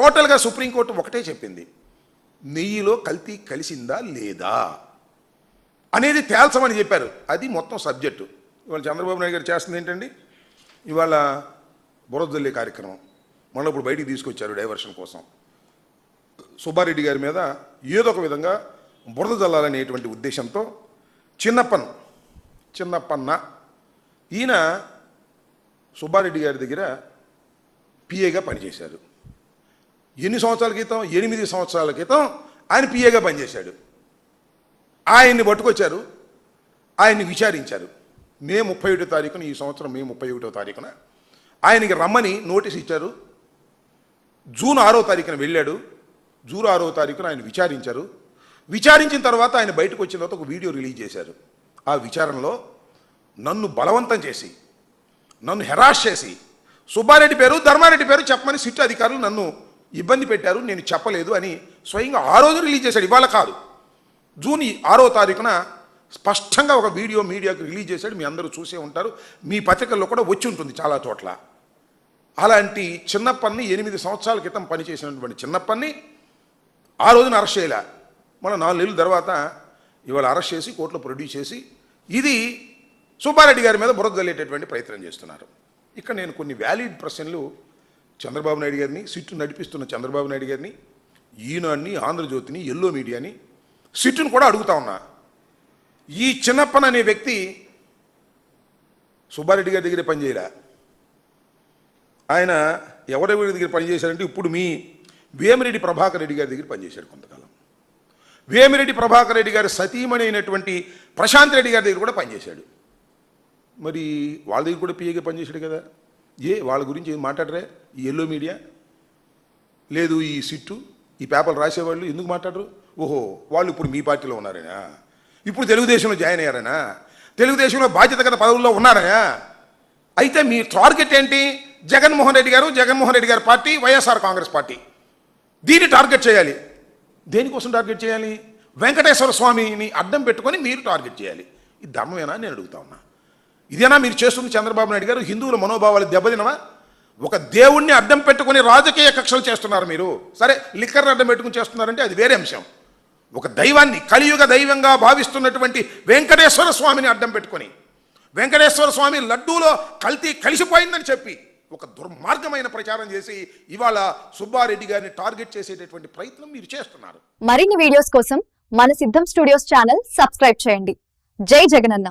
టోటల్గా సుప్రీంకోర్టు ఒకటే చెప్పింది. నెయ్యిలో కల్తీ కలిసిందా లేదా అనేది తేల్చమని చెప్పారు. అది మొత్తం సబ్జెక్టు. ఇవాళ చంద్రబాబు నాయుడు గారు చేస్తుంది ఏంటండి? ఇవాళ బురదల్లి కార్యక్రమం. మళ్ళీ ఇప్పుడు బయటికి తీసుకొచ్చారు డైవర్షన్ కోసం. సుబ్బారెడ్డి గారి మీద ఏదో ఒక విధంగా బురద జల్లాలనేటువంటి ఉద్దేశంతో చిన్నప్పన్ చిన్నప్పన్న ఈయన సుబ్బారెడ్డి గారి దగ్గర పిఏగా పనిచేశారు. ఎన్ని సంవత్సరాల క్రితం? ఎనిమిది సంవత్సరాల క్రితం ఆయన పిఏగా పనిచేశాడు. ఆయన్ని పట్టుకొచ్చారు. ఆయన్ని విచారించారు. మే ముప్పై ఒకటో తారీఖున ఈ సంవత్సరం మే ముప్పై ఒకటో తారీఖున ఆయనకి రమ్మని నోటీస్ ఇచ్చారు. జూన్ ఆరో తారీఖున వెళ్ళాడు. జూన్ ఆరో తారీఖున ఆయన విచారించారు. విచారించిన తర్వాత ఆయన బయటకు వచ్చిన తర్వాత ఒక వీడియో రిలీజ్ చేశారు. ఆ విచారణలో నన్ను బలవంతం చేసి నన్ను హెరాస్ చేసి సుబ్బారెడ్డి పేరు ధర్మారెడ్డి పేరు చెప్పమని సిట్ అధికారులు నన్ను ఇబ్బంది పెట్టారు నేను చెప్పలేదు అని స్వయంగా ఆ రోజు రిలీజ్ చేశాడు. ఇవాళ కాదు. జూన్ ఆరో తారీఖున స్పష్టంగా ఒక వీడియో మీడియాకు రిలీజ్ చేశాడు. మీ అందరూ చూసే ఉంటారు. మీ పత్రికల్లో కూడా వచ్చి ఉంటుంది చాలా చోట్ల. అలాంటి చిన్నప్పని ఎనిమిది సంవత్సరాల క్రితం పనిచేసినటువంటి చిన్నప్పని ఆ రోజున అరెస్ట్ చేయలే. మన నాలుగు నెలల తర్వాత ఇవాళ అరెస్ట్ చేసి కోర్టులో ప్రొడ్యూస్ చేసి ఇది సుబ్బారెడ్డి గారి మీద బురద జల్లేటటువంటి ప్రయత్నం చేస్తున్నారు. ఇక్కడ నేను కొన్ని వ్యాలిడ్ ప్రశ్నలు చంద్రబాబు నాయుడు గారిని సిట్టు నడిపిస్తున్న చంద్రబాబు నాయుడు గారిని ఈనాడిని ఆంధ్రజ్యోతిని ఎల్లో మీడియాని సిట్టును కూడా అడుగుతా ఉన్నా. ఈ చిన్నప్పన్ అనే వ్యక్తి సుబ్బారెడ్డి గారి దగ్గరే పనిచేయరా ఆయన ఎవరెవరి దగ్గర పనిచేశారంటే ఇప్పుడు మీ వేమిరెడ్డి ప్రభాకర్ రెడ్డి గారి దగ్గర పనిచేశాడు కొంతకాలం. వేమిరెడ్డి ప్రభాకర్ రెడ్డి గారి సతీమణి అయినటువంటి ప్రశాంత్ రెడ్డి గారి దగ్గర కూడా పనిచేశాడు మరి వాళ్ళ దగ్గర కూడా పిఏగా పనిచేశాడు కదా. ఏ వాళ్ళ గురించి ఏం మాట్లాడరే? ఈ ఎల్లో మీడియా లేదు ఈ సిట్టు? ఈ పేపర్లు రాసేవాళ్ళు ఎందుకు మాట్లాడరు? ఓహో వాళ్ళు ఇప్పుడు మీ పార్టీలో ఉన్నారేనా? ఇప్పుడు తెలుగుదేశంలో జాయిన్ అయ్యారనా? తెలుగుదేశంలో బాధ్యత గత పదవుల్లో ఉన్నారనా? అయితే మీ టార్గెట్ ఏంటి? జగన్మోహన్ రెడ్డి గారు జగన్మోహన్ రెడ్డి గారి పార్టీ వైఎస్ఆర్ కాంగ్రెస్ పార్టీ. దీన్ని టార్గెట్ చేయాలి. దేనికోసం టార్గెట్ చేయాలి? వెంకటేశ్వర స్వామిని అడ్డం పెట్టుకొని మీరు టార్గెట్ చేయాలి. ఇది ధర్మమేనా? నేను అడుగుతా ఉన్నా. ఇదేనా మీరు చేస్తుంది చంద్రబాబు నాయుడు గారు? హిందువుల మనోభావాలు దెబ్బతినవా? ఒక దేవుణ్ణి అడ్డం పెట్టుకుని రాజకీయ కక్షలు చేస్తున్నారు మీరు. సరే లిక్కర్ అడ్డం పెట్టుకుని చేస్తున్నారంటే అది వేరే అంశం. ఒక దైవాన్ని కలియుగ దైవంగా భావిస్తున్నటువంటి వెంకటేశ్వర స్వామిని అడ్డం పెట్టుకొని వెంకటేశ్వర స్వామి లడ్డూలో కల్తీ కలిసిపోయిందని చెప్పి ఒక దుర్మార్గమైన ప్రచారం చేసి ఇవాళ సుబ్బారెడ్డి గారిని టార్గెట్ చేసేటటువంటి ప్రయత్నం మీరు చేస్తున్నారు. మరిన్ని వీడియోస్ కోసం మన సిద్ధం స్టూడియోస్ ఛానల్ సబ్స్క్రైబ్ చేయండి. జై జగనన్న.